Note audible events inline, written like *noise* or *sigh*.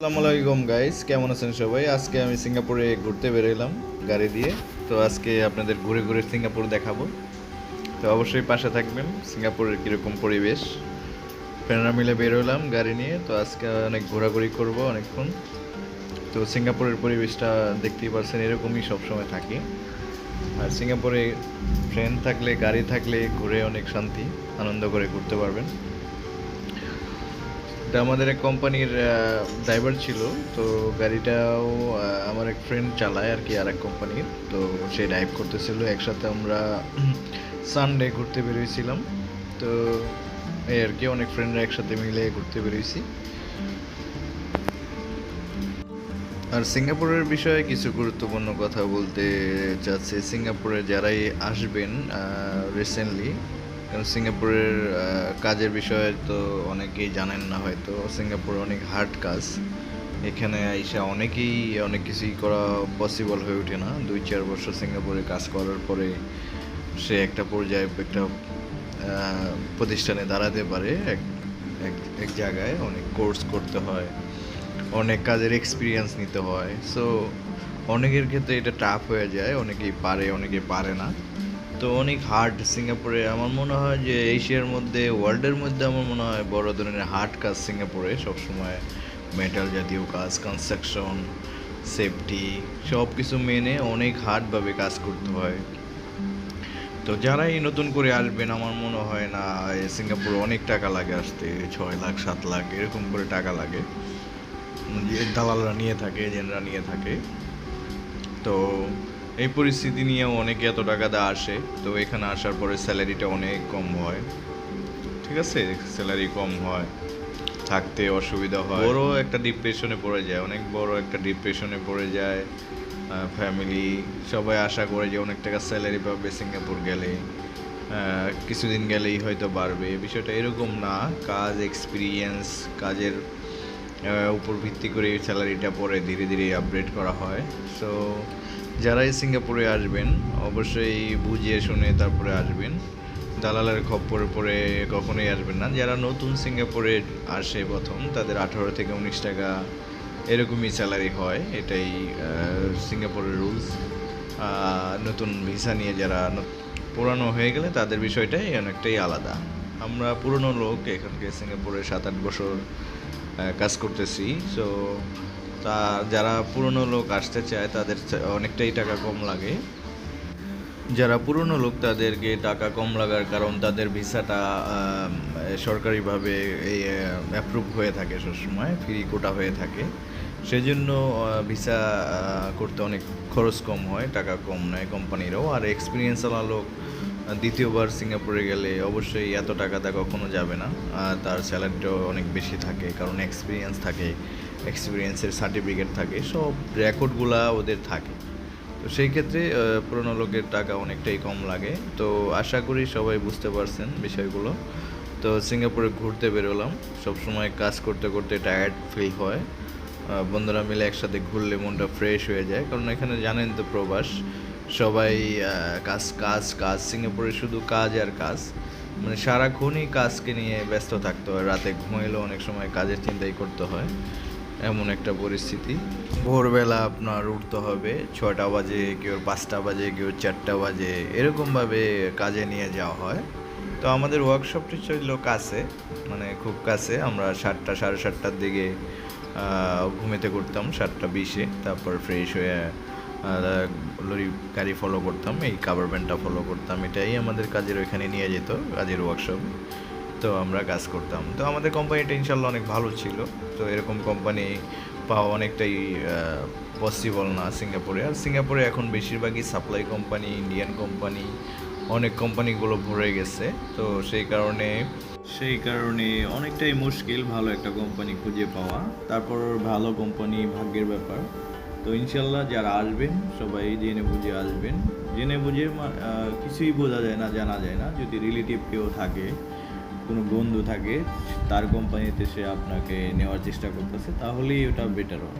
আসসালামু আলাইকুম গাইস কেমন আছেন সবাই? আজকে আমি সিঙ্গাপুরে ঘুরতে বেরোলাম গাড়ি দিয়ে। তো আজকে আপনাদের ঘুরে ঘুরে সিঙ্গাপুর দেখাবো। তো অবশ্যই পাশে থাকবেন, সিঙ্গাপুরের কীরকম পরিবেশ। ফ্রেন্ডরা মিলে বেরোলাম গাড়ি নিয়ে। তো আজকে অনেক ঘোরাঘুরি করব অনেকক্ষণ। তো সিঙ্গাপুরের পরিবেশটা দেখতেই পাচ্ছেন এরকমই সবসময় থাকে। আর সিঙ্গাপুরে ট্রেন থাকলে, গাড়ি থাকলে ঘুরে অনেক শান্তি, আনন্দ করে ঘুরতে পারবেন। এটা আমাদের এক কোম্পানির ড্রাইভার ছিল, তো গাড়িটাও আমার এক ফ্রেন্ড চালায় আর কি আর এক কোম্পানির তো সে ড্রাইভ করতেছিল। একসাথে আমরা *clears throat* সানডে ঘুরতে বেরিয়েছিলাম তো এই আর কি অনেক ফ্রেন্ডরা একসাথে মিলে ঘুরতে বেরিয়েছি আর সিঙ্গাপুরের বিষয়ে কিছু গুরুত্বপূর্ণ কথা বলতে চাচ্ছি। সিঙ্গাপুরে যারাই আসবেন রিসেন্টলি কারণ সিঙ্গাপুরের কাজের বিষয়ে তো অনেকেই জানেন না হয়তো, সিঙ্গাপুরে অনেক হার্ড কাজ। এখানে আইসা অনেকেই অনেক কিছুই করা পসিবল হয়ে ওঠে না। দুই চার বছর সিঙ্গাপুরে কাজ করার পরে সে একটা পর্যায়ে একটা প্রতিষ্ঠানে দাঁড়াতে পারে এক, এক- জায়গায়। অনেক কোর্স করতে হয়, অনেক কাজের এক্সপিরিয়েন্স নিতে হয়। সো অনেকের ক্ষেত্রে এটা টাফ হয়ে যায়, অনেকেই পারে, অনেকে পারে না। তো অনেক হার্ড সিঙ্গাপুরে। আমার মনে হয় যে এশিয়ার মধ্যে ওয়ার্ল্ডের মধ্যে আমার মনে হয় বড় ধরনের হার্ড কাজ সিঙ্গাপুরে। সবসময় মেটাল জাতীয় কাজ কনস্ট্রাকশন সেফটি সব কিছু মেনে অনেক হার্ডভাবে কাজ করতে হয়। তো যারাই নতুন করে আসবেন, আমার মনে হয় না সিঙ্গাপুরে অনেক টাকা লাগে আসতে। ছয় লাখ, সাত লাখ, এরকম করে টাকা লাগে। দালালরা নিয়ে থাকে, এজেন্টরা নিয়ে থাকে। তো এই পরিস্থিতি নিয়েও অনেকে এত টাকা দিয়ে আসে, তো এখানে আসার পরে স্যালারিটা অনেক কম হয়। ঠিক আছে? স্যালারি কম হয়, থাকতে অসুবিধা হয়। বড় একটা ডিপ্রেশনে পড়ে যায়, অনেক বড় একটা ডিপ্রেশনে পড়ে যায় ফ্যামিলি সবাই আশা করে যে অনেক টাকা স্যালারি পাবে, সিঙ্গাপুর গেলে কিছুদিন গেলেই হয়তো বাড়বে। বিষয়টা এরকম না, কাজ এক্সপিরিয়েন্স কাজের উপর ভিত্তি করে স্যালারিটা পরে ধীরে ধীরে আপগ্রেড করা হয়। সো যারাই সিঙ্গাপুরে আসবেন, অবশ্যই বুঝিয়ে শুনে তারপরে আসবেন। দালালের খপ্পরে পরে কখনোই আসবেন না। যারা নতুন সিঙ্গাপুরে আসে প্রথম, তাদের আঠারো থেকে উনিশ টাকা এরকমই স্যালারি হয়। এটাই সিঙ্গাপুরের রুলস নতুন ভিসা নিয়ে যারা পুরানো হয়ে গেলে তাদের বিষয়টাই অনেকটাই আলাদা। আমরা পুরনো লোক, এখানকে সিঙ্গাপুরে সাত আট বছর কাজ করতেছি। সো তা যারা পুরনো লোক আসতে চায়, তাদের অনেকটাই টাকা কম লাগে। যারা পুরনো লোক, তাদেরকে টাকা কম লাগার কারণ তাদের ভিসাটা সরকারিভাবে এই অ্যাপ্রুভ হয়ে থাকে সবসময় ফ্রি কোটা হয়ে থাকে। সেজন্য ভিসা করতে অনেক খরচ কম হয়, টাকা কম নেয় কোম্পানিরাও। আর এক্সপিরিয়েন্সওয়ালা লোক দ্বিতীয়বার সিঙ্গাপুরে গেলে অবশ্যই এত টাকাতে কখনো যাবে না। তার স্যালারিটাও অনেক বেশি থাকে, কারণ এক্সপিরিয়েন্স থাকে। এক্সপিরিয়েন্সের সার্টিফিকেট থাকে, সব রেকর্ডগুলা ওদের থাকে। তো সেই ক্ষেত্রে পুরনো লোকের টাকা অনেকটাই কম লাগে। তো আশা করি সবাই বুঝতে পারছেন বিষয়গুলো। তো সিঙ্গাপুরে ঘুরতে বেরোলাম। সবসময় কাজ করতে করতে টায়ার্ড ফিল হয়। বন্ধুরা মিলে একসাথে ঘুরলে মনটা ফ্রেশ হয়ে যায়। কারণ এখানে জানেন তো প্রবাস, সবাই কাজ কাজ কাজ। সিঙ্গাপুরে শুধু কাজ আর কাজ। মানে সারাক্ষণই কাজকে নিয়ে ব্যস্ত থাকতে হয়। রাতে ঘুমাইলেও অনেক সময় কাজের চিন্তাই করতে হয়। এমন একটা পরিস্থিতি। ভোরবেলা আপনার উঠতে হবে ছটা বাজে কেউ পাঁচটা বাজে, কেউ চারটা বাজে, এরকমভাবে কাজে নিয়ে যাওয়া হয়। তো আমাদের ওয়ার্কশপটি ছিল কাছে মানে খুব কাছে, আমরা সাতটা, সাড়ে সাতটার দিকে ঘুমেতে করতাম, সাতটা বিশে, তারপর ফ্রেশ হয়ে লরি গাড়ি ফলো করতাম, এই কাভার ব্যান্ডটা ফলো করতাম, এটাই আমাদের কাজের ওইখানে নিয়ে যেত, কাজের ওয়ার্কশপ তো আমরা কাজ করতাম। তো আমাদের কোম্পানিটা ইনশাল্লাহ অনেক ভালো ছিল। তো এরকম কোম্পানি পাওয়া অনেকটাই পসিবল না সিঙ্গাপুরে। আর সিঙ্গাপুরে এখন বেশিরভাগই সাপ্লাই কোম্পানি ইন্ডিয়ান কোম্পানি, অনেক কোম্পানিগুলো ভরে গেছে। তো সেই কারণে সেই কারণে অনেকটাই মুশকিল ভালো একটা কোম্পানি খুঁজে পাওয়া। তারপর ভালো কোম্পানি ভাগ্যের ব্যাপার। তো ইনশাল্লাহ যারা আসবেন, সবাই জেনে বুঝে আসবেন। জেনে বুঝে কিছুই বোঝা যায় না, জানা যায় না। যদি রিলেটিভ কেউ থাকে কোনো বন্ধু থাকে তার কোম্পানিতে সে আপনাকে নেওয়ার চেষ্টা করতেছে তাহলেই ওটা বেটার হয়